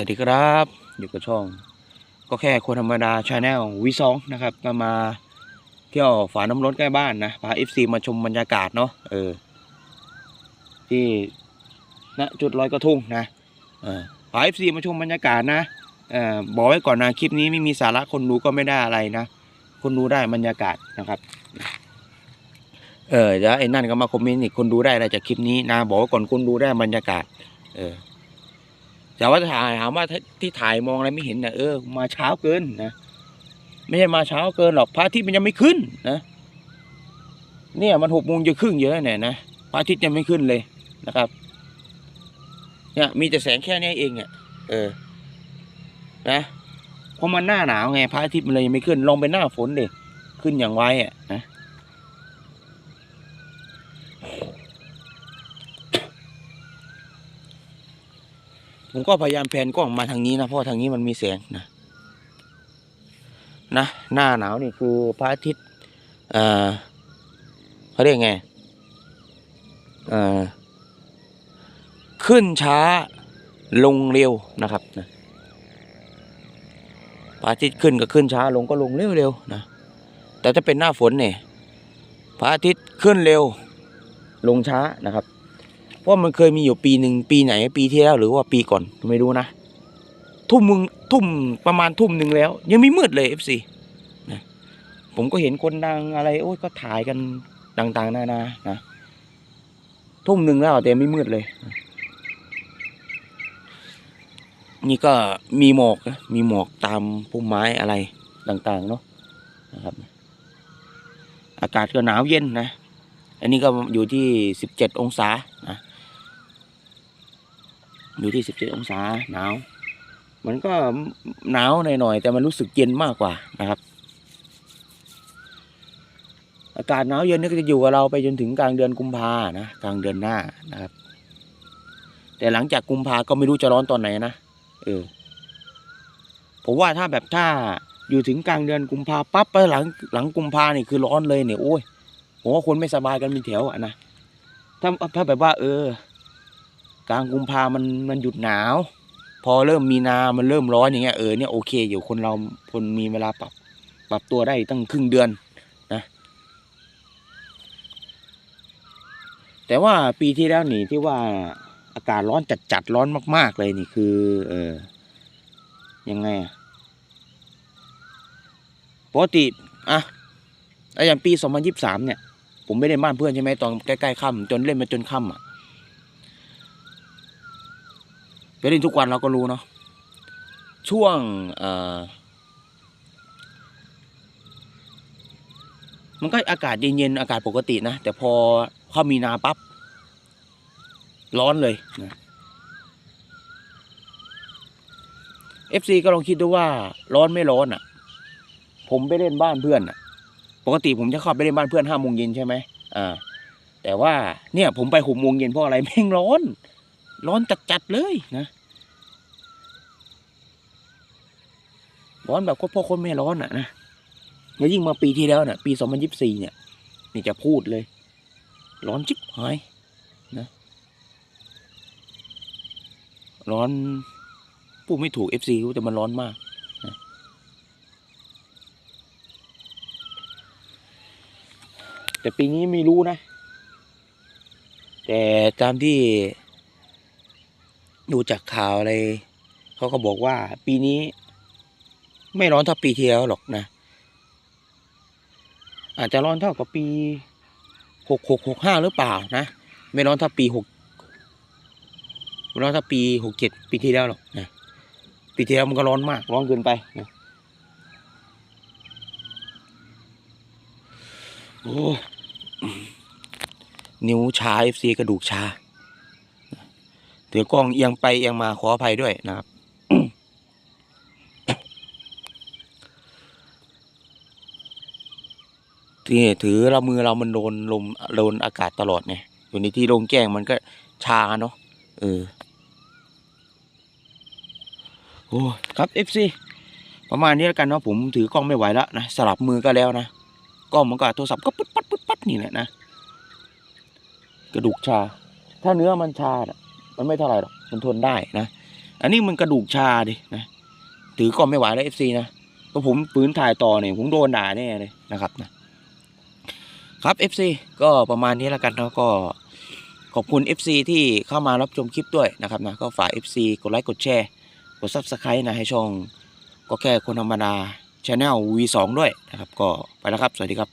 วัสดีครับ อยู่กับช่อง ก็แค่คนธรรมดาชาแนลวีสองนะครับก็มาเที่ยวฝาน้ำร้อนใกล้บ้านนะพาเอฟซีมาชมบรรยากาศเนาะเออ ที่ณจุดลอยกระทุ่งนะเออพาเอฟซีมาชมบรรยากาศนะเออบอกไว้ก่อนนะคลิปนี้ไม่มีสาระคนดูก็ไม่ได้อะไรนะคนดูได้บรรยากาศนะครับเออแล้วไอ้นั่นก็มาคอมเมนต์อีกคนดูได้อะไรจากคลิปนี้นะบอกไว้ก่อนคนดูได้บรรยากาศ เออ แต่ว่าถ่ายถามว่าที่ถ่ายมองอะไรไม่เห็นนะเออมาเช้าเกินนะไม่ใช่มาเช้าเกินหรอกพระอาทิตย์มันยังไม่ขึ้นนะเนี่ยมันหกโมงจะครึ่งเยอะเนี่ยนะพระอาทิตย์ยังไม่ขึ้นเลยนะครับเนี่ยมีแต่แสงแค่นี้เองเนี่ยเออนะเพราะมันหน้าหนาวไงพระอาทิตย์มันเลยยังไม่ขึ้นลองไปหน้าฝนดิขึ้นอย่างไวอะนะ ผมก็พยายามแพนกล้องมาทางนี้นะเพราะทางนี้มันมีแสงนะนะหน้าหนาวนี่คือพระอาทิตย์เอ่อเขาเรียกไงเอ่อขึ้นช้าลงเร็วนะครับนะพระอาทิตย์ขึ้นก็ขึ้นช้าลงก็ลงเร็วๆนะแต่ถ้าเป็นหน้าฝนเนี่ยพระอาทิตย์ขึ้นเร็วลงช้านะครับ เพรามันเคยมีอยู่ปีหนึ่งปีไหน ปีที่แล้วหรือว่าปีก่อนไม่รู้นะ ทุ่มมึงทุ่มประมาณทุ่มหนึ่งแล้ว ยังไม่มืดเลยเอฟซีนะผมก็เห็นคนดังอะไรโอ้ยก็ถ่ายกันต่างๆนานานะทุ่มหนึ่งแล้วแต่ไม่มืดเลย นี่ก็มีหมอกนะมีหมอกตามพุ่มไม้อะไรต่างๆเนาะนะครับ อากาศก็หนาวเย็นนะ อันนี้ก็อยู่ที่สิบเจ็ดองศานะ อยู่ที่สิบเจ็ดองศาหนาว มันก็หนาวหน่อยๆแต่มันรู้สึกเย็นมากกว่านะครับ อากาศหนาวเย็นนี่ก็จะอยู่กับเราไปจนถึงกลางเดือนกุมภานะกลางเดือนหน้านะครับ แต่หลังจากกุมภาก็ไม่รู้จะร้อนตอนไหนนะเออผมว่าถ้าแบบถ้าอยู่ถึงกลางเดือนกุมภาปั๊บไปหลังหลังกุมภานี่คือร้อนเลยเนี่ยโอ้ยผมว่าคนไม่สบายกันเป็นแถวอะนะถ้าถ้าแบบว่า เออ กลางกุมภามันมันหยุดหนาว พอเริ่มมีนา มันเริ่มร้อนอย่างเงี้ยเออเนี่ยโอเคอยู่คนเราคนมีเวลาปรับปรับตัวได้ตั้งครึ่งเดือนนะแต่ว่าปีที่แล้วนี่ที่ว่าอากาศร้อนจัดจัดๆร้อนมาก ๆ เลยนี่คือ เออยังไงอะปกติอะแล้วอย่างปีสองพันยิบสามเนี่ย ผมไม่ได้บ้านเพื่อนใช่ไหมตอนใกล้ ๆค่ำจนเล่นมาจนค่ำอะ ไปเล่นทุกวันเราก็รู้เนาะช่วงมันก็อากาศเย็นๆอากาศปกตินะ แต่พอเข้ามีนาปั๊บร้อนเลยนะเอฟซีก็ลองคิดดูว่าร้อนไม่ร้อนอะ ผมไปเล่นบ้านเพื่อนอะ ปกติผมจะเข้าไปเล่นบ้านเพื่อนห้าโมงเย็นใช่ไหมอ่าแต่ว่าเนี่ยผมไปหกโมงเย็นเพราะอะไรแม่งร้อน ร้อนจัดๆเลยนะร้อนแบบโคตรพ่อโคนไม่ร้อนอะนะแล้วยิ่งมาปีที่แล้วเนี่ยปีสองพันยิบสี่เนี่ย นี่จะพูดเลย ร้อนจิ๊บหายนะ ร้อนพูดไม่ถูกเอฟซีรู้แต่มันร้อนมากนะแต่ปีนี้ไม่รู้นะ แต่ตามที่ ดูจากข่าวอะไรเขาก็บอกว่าปีนี้ ไม่ร้อนเท่าปีที่แล้วหรอกนะ อาจจะร้อนเท่ากับปีหกหกหกห้าหรือเปล่านะ ไม่ร้อนเท่าปีหกไม่ร้อนเท่าปีหกเจ็ดปีที่แล้วหรอกนะปีที่แล้วมันก็ร้อนมาก ร้อนเกินไปนะโอ้นิ้วชาเอฟซีกระดูกชา ถือกล้องเอียงไปเอียงมาขออภัยด้วยนะครับ ที่ถือเรามือเรามันโดนลมโดนอากาศตลอดไงอยู่ในที่โล่งแจ้งมันก็ชาเนาะเออโอ้ครับ FC ประมาณนี้แล้วกันเนาะผมถือกล้องไม่ไหวแล้วนะสลับมือก็แล้วนะกล้องมันก็โทรศัพท์ก็ปึ๊ดปัดปึ๊ดปัดนี่แหละนะกระดูกชา ถ้าเนื้อมันชาน่ะ มันไม่เท่าไหร่หรอกมันทนได้นะ อันนี้มันกระดูกชาดินะถือก็ไม่ไหวแล้วเอฟซีนะก็ผมปืนถ่ายต่อเนี่ยผมโดนด่าแน่เลยนะครับนะครับ FC ก็ประมาณนี้แล้วกันเนาะก็ขอบคุณ FC ที่เข้ามารับชมคลิปด้วยนะครับนะก็ฝาก FC กดไลค์กดแชร์กด Subscribe นะให้ช่องก็แค่คนธรรมดา Channel V2 ด้วยนะครับ ก็ไปแล้วครับ สวัสดีครับ